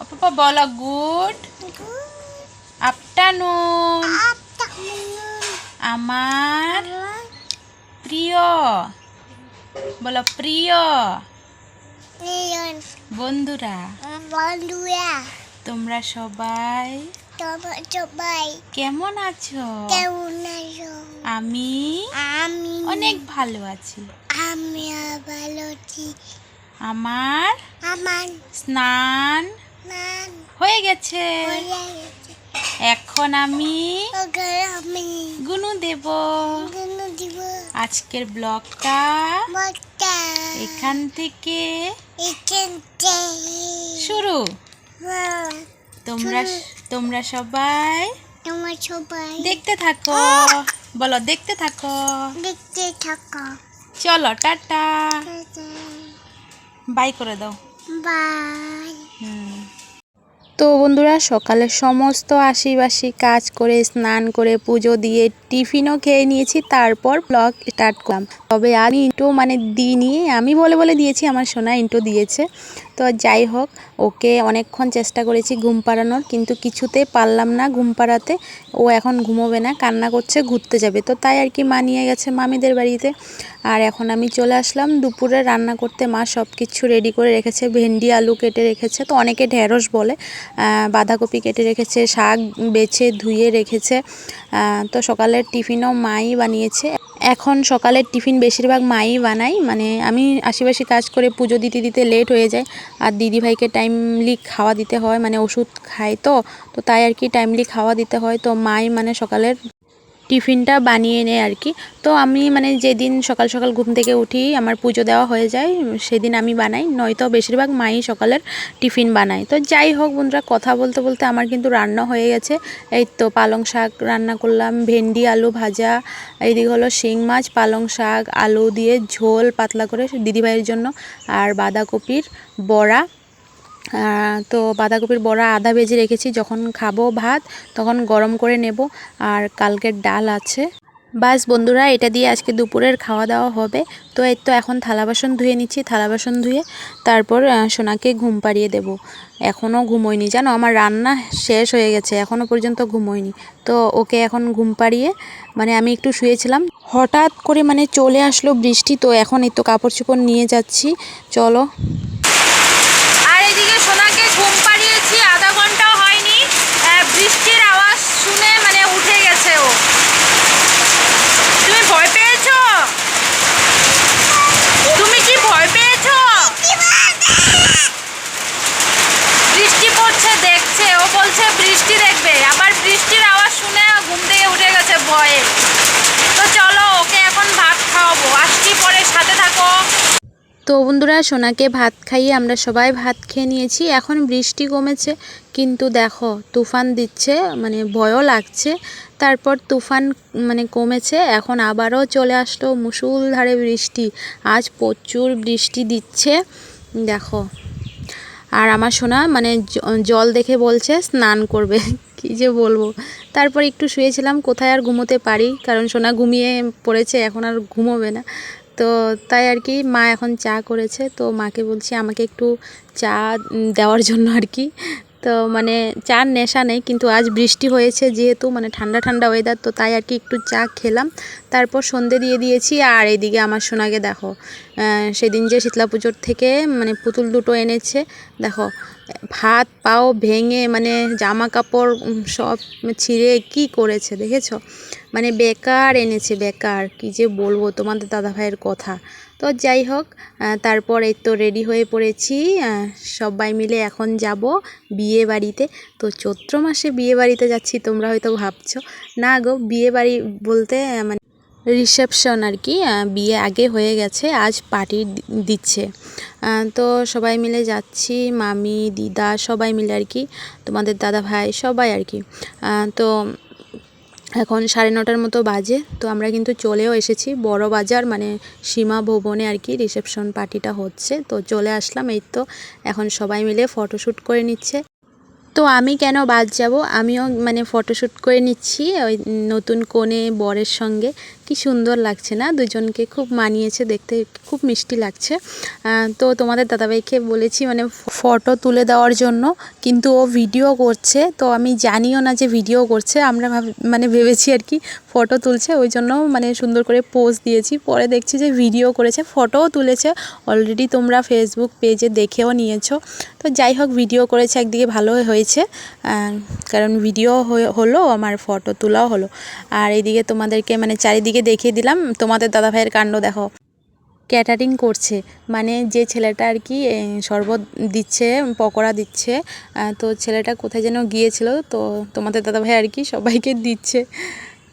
পাপা বলো good afternoon. আমার প্রিয় বলো প্রিয়। বন্ধুরা বন্ধুরা তোমরা সবাই সবাই কেমন আছো? কেমন আছো আমি আমি অনেক ভালো আছি। আমি ভালো আছি। আমার আমার স্নান হয়ে গেছে। হয়ে গেছে। এখন আমি গুনু দেব। আজকের ব্লগটা এখান থেকে এখান থেকে শুরু। তোমরা তোমরা সবাই তোমার সবাই দেখতে থাকো। বলো দেখতে থাকো। দেখতে থাকো। চলো টাটা। বাই করে দাও। বাই। তো বন্ধুরা, সকালে সমস্ত আশিবাসি কাজ করে, স্নান করে, পুজো দিয়ে টিফিনও খেয়ে নিয়েছি। তারপর ব্লগ স্টার্ট করলাম। তবে আমি ইন্টো মানে দিইনি আমি বলে বলে দিয়েছি, আমার সোনা ইন্টো দিয়েছে। তো যাই হোক, ওকে অনেকক্ষণ চেষ্টা করেছি ঘুম পাড়ানোর, কিন্তু কিছুতে পারলাম না ঘুম পাড়াতে। ও এখন ঘুমোবে না, কান্না করছে, ঘুরতে যাবে। তো তাই আর কি মা নিয়ে গেছে মামিদের বাড়িতে। আর এখন আমি চলে আসলাম দুপুরে রান্না করতে। মা সব কিছু রেডি করে রেখেছে, ভেন্ডি, আলু কেটে রেখেছে। তো অনেকে ঢেঁড়স বলে বাঁধাকপি কেটে রেখেছে, শাক বেছে ধুয়ে রেখেছে। তো সকালের টিফিনও মাই বানিয়েছে। এখন সকালের টিফিন বেশিরভাগ মাই বানাই মানে আমি আশেপাশে কাজ করে পুজো দিতে দিতে লেট হয়ে যায়। আর দিদিভাইকে টাইমলি খাওয়া দিতে হয়। মানে ওষুধ খায় তো তো তাই আর কি টাইমলি খাওয়া দিতে হয়। তো মাই মানে সকালের টিফিনটা বানিয়ে নেয় আর কি। তো আমি মানে যেদিন সকাল সকাল ঘুম থেকে উঠি, আমার পুজো দেওয়া হয়ে যায়, সেদিন আমি বানাই। নয়তো বেশিরভাগ মাই সকালের টিফিন বানায়। তো যাই হোক বন্ধুরা, কথা বলতে বলতে আমার কিন্তু রান্না হয়ে গেছে। এই তো পালং শাক রান্না করলাম, ভেন্ডি, আলু ভাজা, এইদিকে হলো শিং মাছ, পালং শাক, আলু দিয়ে ঝোল পাতলা করে দিদিভাইয়ের জন্য, আর বাঁধাকপির বড়া তো বাঁধাকপির বড়া আদা ভেজে রেখেছি। যখন খাব ভাত, তখন গরম করে নেব। আর কালকের ডাল আছে। বাস বন্ধুরা, এটা দিয়ে আজকে দুপুরের খাওয়া দাওয়া হবে। তো এই তো এখন থালা বাসন ধুয়ে নিচ্ছি। থালা বাসন ধুয়ে তারপর সোনাকে ঘুম পাড়িয়ে দেব। এখনও ঘুমোয়নি। জানো, আমার রান্না শেষ হয়ে গেছে। এখনও পর্যন্ত ঘুমোয়নি। তো ওকে এখন ঘুম পাড়িয়ে মানে আমি একটু শুয়েছিলাম। হঠাৎ করে মানে চলে আসলো বৃষ্টি। তো এখন এই তো কাপড় চোপড় নিয়ে যাচ্ছি। চলো আর এদিকে সোনাকে ঘুম পাড়িয়েছি আধা ঘন্টাও হয়নি আহ, বৃষ্টির আওয়াজ শুনে মানে উঠে গেছে ও তুমি ভয় পেয়েছ তুমি কি ভয় পেয়েছ বৃষ্টি পড়ছে দেখছে ও বলছে বৃষ্টি দেখবে আবার বৃষ্টির আওয়াজ শুনে ঘুম থেকে উঠে গেছে ভয়ে তো চলো ওকে এখন ভাত খাওয়াবো আসছি পরে সাথে থাকো তো বন্ধুরা, সোনাকে ভাত খাইয়ে আমরা সবাই ভাত খেয়ে নিয়েছি। এখন বৃষ্টি কমেছে, কিন্তু দেখো, তুফান দিচ্ছে মানে ভয়ও লাগছে। তারপর তুফান মানে কমেছে, এখন আবারও চলে আসলো মুসুলধারে বৃষ্টি। আজ প্রচুর বৃষ্টি দিচ্ছে, দেখো। আর আমার সোনা মানে জল দেখে বলছে, স্নান করবে। কি যে বলব। তারপর একটু শুয়েছিলাম, কোথায় আর ঘুমোতে পারি? কারণ সোনা ঘুমিয়ে পড়েছে, এখন আর ঘুমোবে না। তো তাই আর কি, মা এখন চা করেছে, তো মাকে বলছি আমাকে একটু চা দেওয়ার জন্য আর কি। তো মানে চার নেশা নেই, কিন্তু আজ বৃষ্টি হয়েছে যেহেতু মানে ঠান্ডা ঠান্ডা ওয়েদার তো তাই আর কি একটু চা খেলাম। তারপর সন্ধে দিয়ে দিয়েছি, আর এইদিকে আমার সোনাকে দেখো সেদিন যে শীতলা পুজোর থেকে মানে পুতুল দুটো এনেছে, দেখো, ভাত, পাও ভেঙে মানে জামা কাপড় সব ছিঁড়ে কি করেছে, দেখেছ? মানে বেকার এনেছে, বেকার, কি যে বলব তোমাদের দাদা ভাইয়ের কথা। তো যাই হোক তারপর এই তো রেডি হয়ে পড়েছি। সবাই মিলে এখন যাব বিয়ে বাড়িতে। তো চৈত্র মাসে বিয়ে বাড়িতে যাচ্ছি, তোমরা হয়তো ভাবছ। না গো, বিয়ে বাড়ি বলতে মানে রিসেপশন আর কি বিয়ে আগে হয়ে গেছে, আজ পার্টি দিচ্ছে। তো সবাই মিলে যাচ্ছি, মামি, দিদা সবাই মিলে আর কি, তোমাদের দাদা ভাই সবাই আর কি। তো এখন সাড়ে নটার মতো বাজে, তো আমরা কিন্তু চলেও এসেছি। বড় বাজার মানে সীমা ভবনে আর কি রিসেপশন পার্টিটা হচ্ছে। তো চলে আসলাম, এই তো এখন সবাই মিলে ফটোশ্যুট করে নিচ্ছে। তো আমি কেন বাদ যাব? আমিও মানে ফটোশ্যুট করে নিচ্ছি, ওই নতুন কোণে বরের সঙ্গে। কি সুন্দর লাগছে না? দুজনকে খুব মানিয়েছে, দেখতে খুব মিষ্টি লাগছে। তো তোমাদের দাদাভাইকে বলেছি মানে ফটো তুলে দেওয়ার জন্য, কিন্তু ও ভিডিও করছে, তো আমি জানিও না যে ভিডিও করছে। আমরা মানে ভেবেছি আর কি ফটো তুলছে, ওই জন্য মানে সুন্দর করে পোজ দিয়েছি। পরে দেখছি যে ভিডিও করেছে ফটোও তুলেছে। অলরেডি তোমরা ফেসবুক পেজে দেখেও নিয়েছো। তো যাই হোক ভিডিও করেছে, একদিকে ভালো হয়েছে। আহ, কারণ ভিডিও হলো আমার ফটো তোলাও হলো। আর এদিকে তোমাদেরকে মানে চারিদিকে দেখিয়ে দিলাম তোমাদের দাদা ভাইয়ের কাণ্ড দেখো। ক্যাটারিং করছে মানে যে ছেলেটা আর কি শরবত দিচ্ছে পকোড়া দিচ্ছে তো ছেলেটা কোথায় যেন গিয়েছিল তো তোমাদের দাদা ভাই আর কি সবাইকে দিচ্ছে।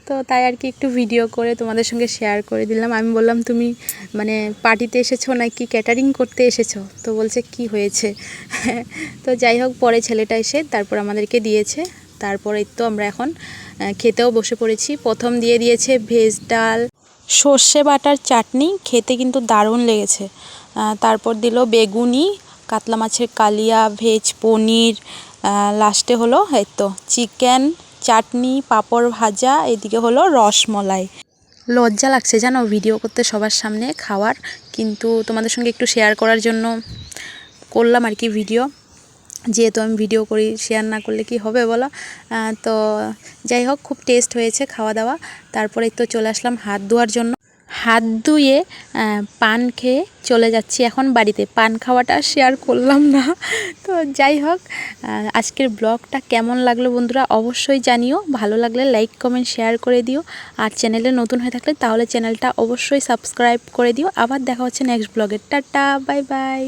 তো তাই আর কি একটু ভিডিও করে তোমাদের সঙ্গে শেয়ার করে দিলাম। আমি বললাম, তুমি মানে পার্টিতে এসেছ নাকি ক্যাটারিং করতে এসেছ? তো বলছে, কি হয়েছে? তো যাই হোক, পরে ছেলেটা এসে তারপর আমাদেরকে দিয়েছে। তারপরে তো আমরা এখন খেতেও বসে পড়েছি। প্রথম দিয়ে দিয়েছে ভেজ ডাল, সর্ষে বাটার চাটনি, খেতে কিন্তু দারুণ লেগেছে। তারপর দিল বেগুনি, কাতলা মাছের কালিয়া ভেজ পনির লাস্টে হলো এই তো চিকেন চাটনি, পাঁপড় ভাজা, এদিকে হলো রসমলাই। লজ্জা লাগছে জানো ভিডিও করতে সবার সামনে খাওয়ার, কিন্তু তোমাদের সঙ্গে একটু শেয়ার করার জন্য করলাম আর কি ভিডিও যেহেতু আমি ভিডিও করি শেয়ার না করলে কি হবে বলো? তো যাই হোক, খুব টেস্ট হয়েছে খাওয়া দাওয়া। তারপরে তো চলে আসলাম হাত ধোয়ার জন্য। হাত ধুয়ে পান খেয়ে চলে যাচ্ছি এখন বাড়িতে। পান খাওয়াটা শেয়ার করলাম না। তো যাই হোক আজকের ব্লগটা কেমন লাগল বন্ধুরা অবশ্যই জানিও। ভালো লাগলে লাইক কমেন্ট শেয়ার করে দিও। আর চ্যানেলে নতুন হয়ে থাকলে তাহলে চ্যানেলটা অবশ্যই সাবস্ক্রাইব করে দিও। আবার দেখা হচ্ছে নেক্সট ব্লগে টাটা বাই বাই